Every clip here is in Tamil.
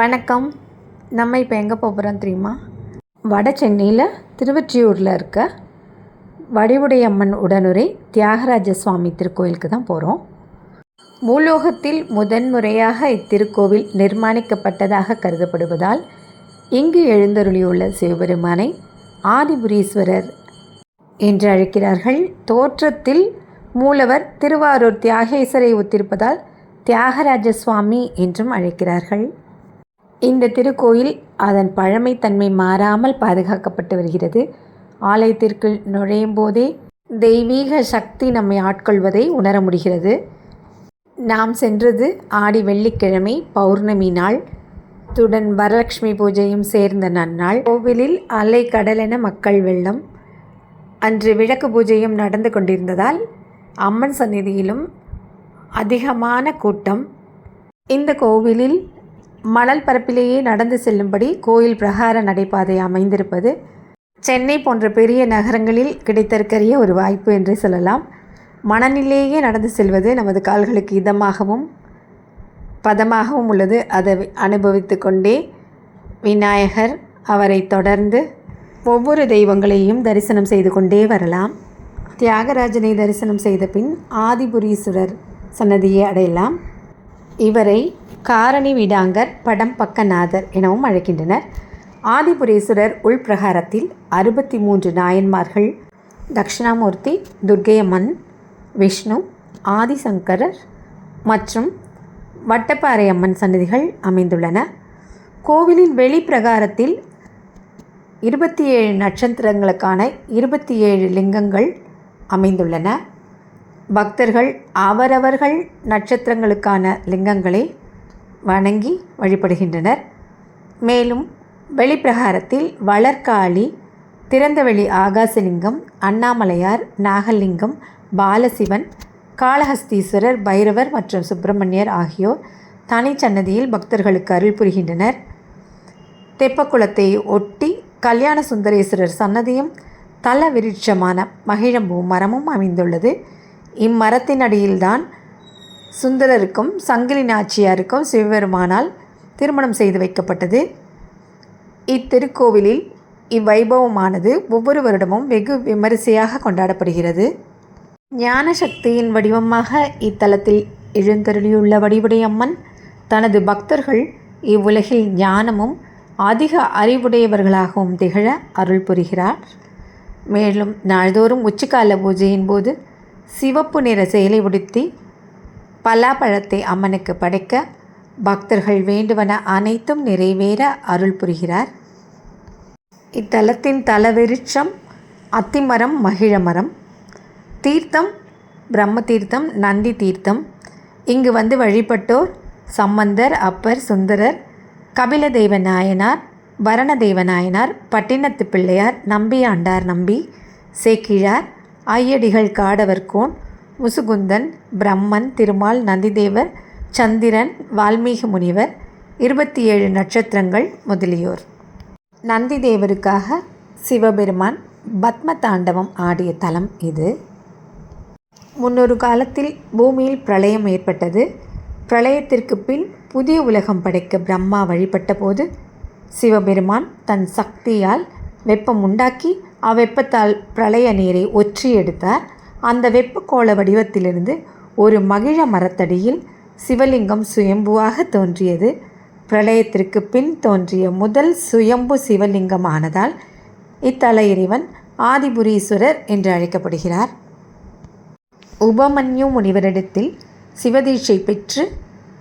வணக்கம். நம்ம இப்போ எங்கே போகிறோம் தெரியுமா? வட சென்னையில் திருவற்றியூரில் இருக்க வடிவுடையம்மன் உடனுரை தியாகராஜ சுவாமி திருக்கோயிலுக்கு தான் போகிறோம் பூலோகத்தில் முதன்முறையாக இத்திருக்கோவில் நிர்மாணிக்கப்பட்டதாக கருதப்படுவதால் இங்கு எழுந்தருளியுள்ள சிவபெருமானை ஆதிபுரீஸ்வரர் என்று அழைக்கிறார்கள். தோற்றத்தில் மூலவர் திருவாரூர் தியாகேசரை ஒத்திருப்பதால் தியாகராஜ சுவாமி என்றும் அழைக்கிறார்கள். இந்த திருக்கோயில் அதன் பழமைத்தன்மை மாறாமல் பாதுகாக்கப்பட்டு வருகிறது. ஆலயத்திற்குள் நுழையும் போதே தெய்வீக சக்தி நம்மை ஆட்கொள்வதை உணர முடிகிறது. நாம் சென்றது ஆடி வெள்ளிக்கிழமை பௌர்ணமி நாள். துடன் வரலட்சுமி பூஜையும் சேர்ந்த நன்னாள். கோவிலில் அலை கடலென மக்கள் வெள்ளம். அன்று விளக்கு பூஜையும் நடந்து கொண்டிருந்ததால் அம்மன் சந்நிதியிலும் அதிகமான கூட்டம். இந்த கோவிலில் மணல் பரப்பிலேயே நடந்து செல்லும்படி கோயில் பிரகார நடைபாதை அமைந்திருப்பது சென்னை போன்ற பெரிய நகரங்களில் கிடைத்திருக்கிற ஒரு வாய்ப்பு என்று சொல்லலாம். மணலிலேயே நடந்து செல்வது நமது கால்களுக்கு இதமாகவும் பதமாகவும் உள்ளது. அதை அனுபவித்து கொண்டே விநாயகர் அவரை தொடர்ந்து ஒவ்வொரு தெய்வங்களையும் தரிசனம் செய்து கொண்டே வரலாம். தியாகராஜனை தரிசனம் செய்த பின் ஆதிபுரீஸ்வரர் சன்னதியை அடையலாம். இவரை காரணி விடாங்கர் படம் பக்கநாதர் எனவும் அழைக்கின்றனர். ஆதிபுரேஸ்வரர் உள்பிரகாரத்தில் அறுபத்தி மூன்று நாயன்மார்கள் தக்ஷணாமூர்த்தி துர்க்கையம்மன் விஷ்ணு ஆதிசங்கரர் மற்றும் வட்டப்பாறை அம்மன் சன்னதிகள் அமைந்துள்ளன. கோவிலின் வெளிப்பிரகாரத்தில் இருபத்தி ஏழு நட்சத்திரங்களுக்கான இருபத்தி ஏழு லிங்கங்கள் அமைந்துள்ளன. பக்தர்கள் அவரவர்கள் நட்சத்திரங்களுக்கான லிங்கங்களை வணங்கி வழிபடுகின்றனர். மேலும் வெளிப்பிரகாரத்தில் வளர்காளி திறந்தவெளி ஆகாசலிங்கம் அண்ணாமலையார் நாகலிங்கம் பாலசிவன் காளஹஸ்தீஸ்வரர் பைரவர் மற்றும் சுப்பிரமணியர் ஆகியோர் தனி சன்னதியில் பக்தர்களுக்கு அருள் புரிகின்றனர். தெப்பக்குளத்தை ஒட்டி கல்யாண சுந்தரேஸ்வரர் சன்னதியும் தல விருட்சமான மகிழம்பூ மரமும் அமைந்துள்ளது. இம்மரத்தின் அடியில்தான் சுந்தரருக்கும் சங்கிலி நாச்சியாருக்கும் சிவபெருமானால் திருமணம் செய்து வைக்கப்பட்டது. இத்திருக்கோவிலில் இவ்வைபவமானது ஒவ்வொரு வருடமும் வெகு விமரிசையாக கொண்டாடப்படுகிறது. ஞான சக்தியின் வடிவமாக இத்தலத்தில் எழுந்தருளியுள்ள வடிவுடையம்மன் தனது பக்தர்கள் இவ்வுலகில் ஞானமும் அதிக அறிவுடையவர்களாகவும் திகழ அருள் புரிகிறார். மேலும் நாள்தோறும் உச்சிக்கால பூஜையின் போது சிவப்பு நிற செயலை உடுத்தி பலாப்பழத்தை அம்மனுக்கு படைக்க பக்தர்கள் வேண்டுவன அனைத்தும் நிறைவேற அருள் புரிகிறார். இத்தலத்தின் தலவிருட்சம் அத்திமரம் மகிழமரம். தீர்த்தம் பிரம்ம தீர்த்தம் நந்தி தீர்த்தம். இங்கு வந்து வழிபட்டோர் சம்பந்தர் அப்பர் சுந்தரர் கபில தெய்வ நாயனார் பரணதேவ நாயனார் பட்டினத்து பிள்ளையார் நம்பியாண்டார் நம்பி சேக்கிழார் ஐயடிகள் காடவர்கோன் முசுகுந்தன் பிரம்மன் திருமால் நந்திதேவர் சந்திரன் வால்மீகி முனிவர் இருபத்தி ஏழு நட்சத்திரங்கள் முதலியோர். நந்திதேவருக்காக சிவபெருமான் பத்ம தாண்டவம் ஆடிய தலம் இது. முன்னொரு காலத்தில் பூமியில் பிரளயம் ஏற்பட்டது. பிரளயத்திற்கு பின் புதிய உலகம் படைக்க பிரம்மா வழிபட்ட போது சிவபெருமான் தன் சக்தியால் வெப்பம் உண்டாக்கி அவ்வெப்பத்தால் பிரளய நீரை ஒற்றி எடுத்தார் அந்த வெப்பக்கோள வடிவத்திலிருந்து ஒரு மகிழ மரத்தடியில் சிவலிங்கம் சுயம்புவாக தோன்றியது. பிரளயத்திற்கு பின் தோன்றிய முதல் சுயம்பு சிவலிங்கமானதால் இத்தல இறைவன் ஆதிபுரீஸ்வரர் என்று அழைக்கப்படுகிறார். உபமன்யு முனிவரிடத்தில் சிவதீட்சை பெற்று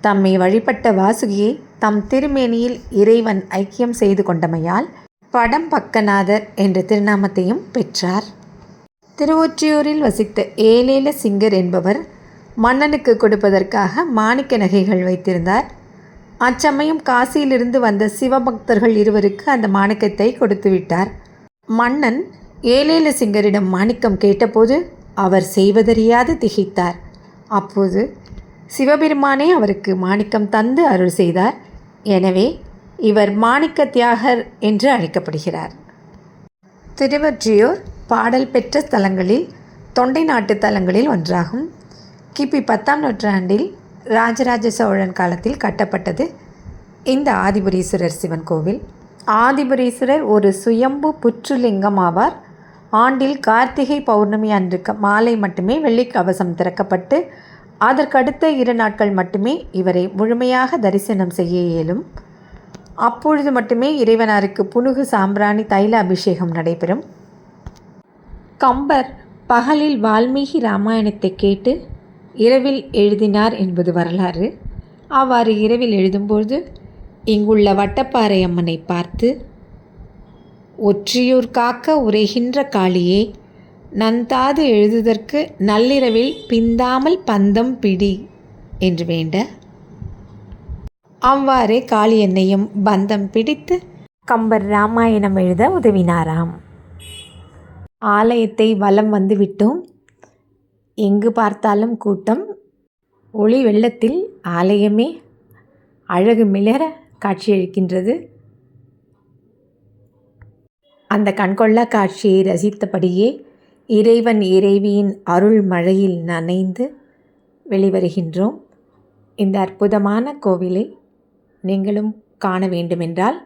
தம்மை வழிபட்ட வாசுகியை தம் திருமேனியில் இறைவன் ஐக்கியம் செய்து கொண்டமையால் படம் பக்கநாதர் என்ற திருநாமத்தையும் பெற்றார். திருவொற்றியூரில் வசித்த ஏலேல சிங்கர் என்பவர் மன்னனுக்கு கொடுப்பதற்காக மாணிக்க நகைகள் வைத்திருந்தார். அச்சமயம் காசியிலிருந்து வந்த சிவபக்தர்கள் இருவருக்கு அந்த மாணிக்கத்தை கொடுத்துவிட்டார் மன்னன் ஏலேல சிங்கரிடம் மாணிக்கம் கேட்டபோது அவர் செய்வதறியாது திகைத்தார். அப்போது சிவபெருமானே அவருக்கு மாணிக்கம் தந்து அருள் செய்தார். எனவே இவர் மாணிக்க தியாகர் என்று அழைக்கப்படுகிறார். திருவொற்றியூர் பாடல் பெற்ற ஸ்தலங்களில் தொண்டை நாட்டு தலங்களில் ஒன்றாகும். கிபி பத்தாம் நூற்றாண்டில் ராஜராஜ சோழன் காலத்தில் கட்டப்பட்டது இந்த ஆதிபுரீஸ்வரர் சிவன் கோவில். ஆதிபுரீஸ்வரர் ஒரு சுயம்பு புற்றுலிங்கம் ஆவார். ஆண்டில் கார்த்திகை பௌர்ணமி அன்று மாலை மட்டுமே வெள்ளி கவசம் திறக்கப்பட்டு அதற்கடுத்த இரு நாட்கள் மட்டுமே இவரை முழுமையாக தரிசனம் செய்ய இயலும். அப்பொழுது மட்டுமே இறைவனாருக்கு புனுகு சாம்பிராணி தைல அபிஷேகம் நடைபெறும். கம்பர் பகலில் வால்மீகி ராமாயணத்தை கேட்டு இரவில் எழுதினார் என்பது வரலாறு. அவ்வாறு இரவில் எழுதும்போது இங்குள்ள வட்டப்பாறை அம்மனை பார்த்து ஒற்றியூர் காக்க உரைகின்ற காளியே நந்தாது எழுதுதற்கு நள்ளிரவில் பிந்தாமல் பந்தம் பிடி என்று வேண்ட. அவ்வாறே காளி என்னையும் பந்தம் பிடித்து கம்பர் ராமாயணம் எழுத உதவினாராம். ஆலயத்தை வலம் வந்து விட்டோம். எங்கு பார்த்தாலும் கூட்டம். ஒளி வெள்ளத்தில் ஆலயமே அழகு மிளர காட்சியளிக்கின்றது. அந்த கண்கொள்ளா காட்சியை ரசித்தபடியே இறைவன் இறைவியின் அருள் மழையில் நனைந்து வெளிவருகின்றோம். இந்த அற்புதமான கோவிலை நீங்களும் காண வேண்டுமென்றால்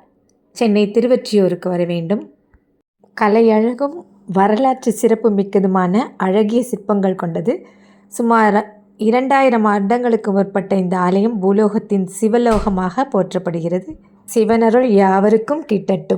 சென்னை திருவொற்றியூருக்கு வர வேண்டும். கலையழகும் வரலாற்று சிறப்பு மிக்கதுமான அழகிய சிற்பங்கள் கொண்டது. சுமார் இரண்டாயிரம் ஆண்டங்களுக்கு முற்பட்ட இந்த ஆலயம் பூலோகத்தின் சிவலோகமாக போற்றப்படுகிறது. சிவனருள் யாவருக்கும் கிட்டட்டும்.